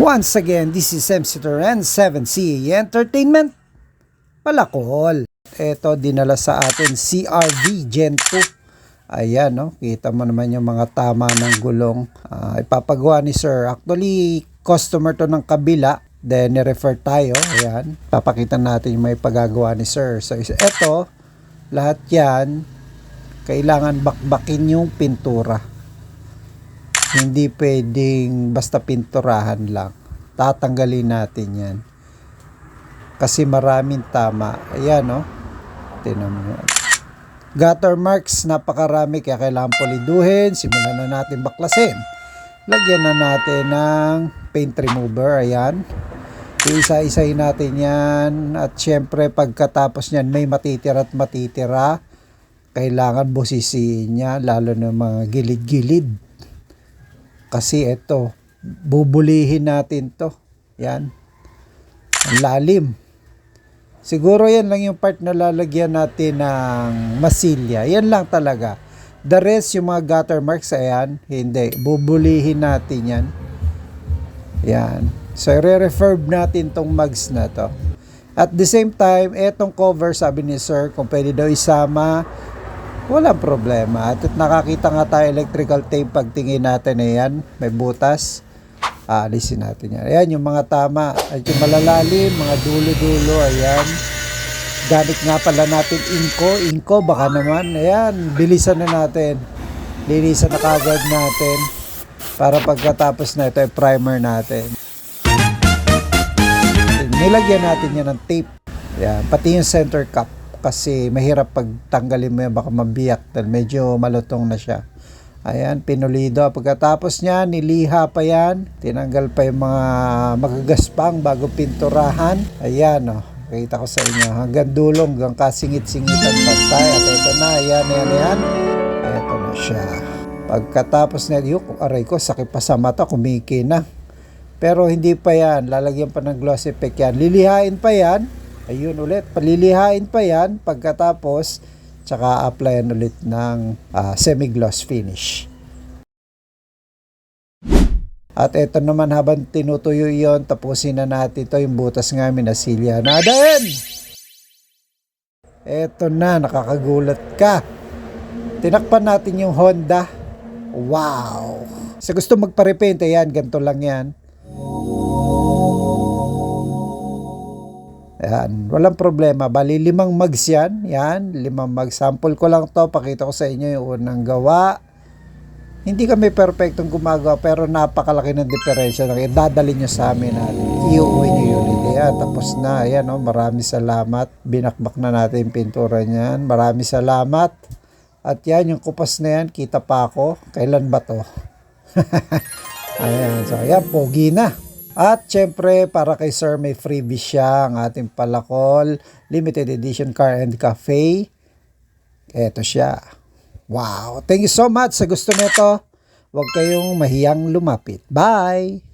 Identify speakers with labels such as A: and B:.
A: Once again, this is MC Torren, 7CA Entertainment, Palakol. Ito, dinala sa atin CRV Gen 2. Ayan, no? kita mo naman yung mga tama ng gulong. Ah, ipapagawa ni Sir. Actually, customer to ng kabila. Then, ni-refer tayo. Ayan. Papakita natin yung may pagagawa ni Sir. So, ito, lahat yan, kailangan bakbakin yung pintura. Hindi pwedeng basta pinturahan lang. Tatanggalin natin yan. Kasi maraming tama. Ayan, no? Tinan mo yan. Gutter marks, napakarami kaya kailangan poliduhin. Simulan na natin baklasin. Lagyan na natin ng paint remover. Ayan. Isa-isahin natin yan. At syempre, pagkatapos niyan, may matitira at matitira. Kailangan busisiin niya, lalo na mga gilid-gilid. Kasi ito, bubulihin natin to. Yan. Ang lalim. Siguro yan lang yung part na lalagyan natin ng masilya. Yan lang talaga. The rest, yung mga gutter marks, ayan, hindi. Bubulihin natin yan. Yan. So, re-refurb natin tong mugs na to. At the same time, etong cover, sabi ni sir, kung pwede daw isama, walang problema. At, nakakita nga tayo electrical tape pagtingin natin na yan, may butas. Aalisin natin yan. Ayan, yung mga tama. At yung malalalim, mga dulo-dulo, ayan. Gamit nga pala natin inko. Inko, baka naman. Ayan, bilisan na natin. Linisan na kagad natin. Para pagkatapos na ito, primer natin. Nilagyan natin yan ng tape. Yan, pati yung center cup kasi mahirap pag tanggalin mo yan baka mabiyak dahil medyo malutong na siya. Ayan, pinulido. Pagkatapos niya, niliha pa yan. Tinanggal pa yung mga magagaspang bago pinturahan. Ayan, oh. Kita ko sa inyo. Hanggang dulong, hanggang kasingit-singitan pantay. At ito na, ayan, ayan, ayan. Ito na siya. Pagkatapos na, yuk, aray ko, sakit pa sa mata, kumiki na. Pero hindi pa yan. Lalagyan pa ng gloss effect yan. Lilihain pa yan. Ayun ulit. Palilihain pa yan. Pagkatapos, tsaka applyan ulit ng ah, semi-gloss finish. At ito naman habang tinutuyo yon tapusin na natin ito yung butas nga minasilya na din. Ito na, nakakagulat ka. Tinakpan natin yung Honda. Wow! Sa gusto magpa-repaint, ayan, ganito lang yan. Ayan, walang problema. Bali, limang mugs yan. Yan, limang mugs. Sample ko lang to. Pakita ko sa inyo yung unang gawa. Hindi kami perfectong gumagawa pero napakalaki ng diferensya. Dadali nyo sa amin at iuwi nyo yun. Ayan, tapos na. Ayan, oh, marami salamat. Binakbak na natin yung pintura niyan. Marami salamat. At yan, yung kupas na yan, kita pa ako. Kailan ba to? Ayan, so ayan, pogi na. At syempre, para kay Sir, may freebie siya, ang ating palakol, limited edition car and cafe. Eto siya. Wow! Thank you so much sa gusto nito. Huwag kayong mahiyang lumapit. Bye!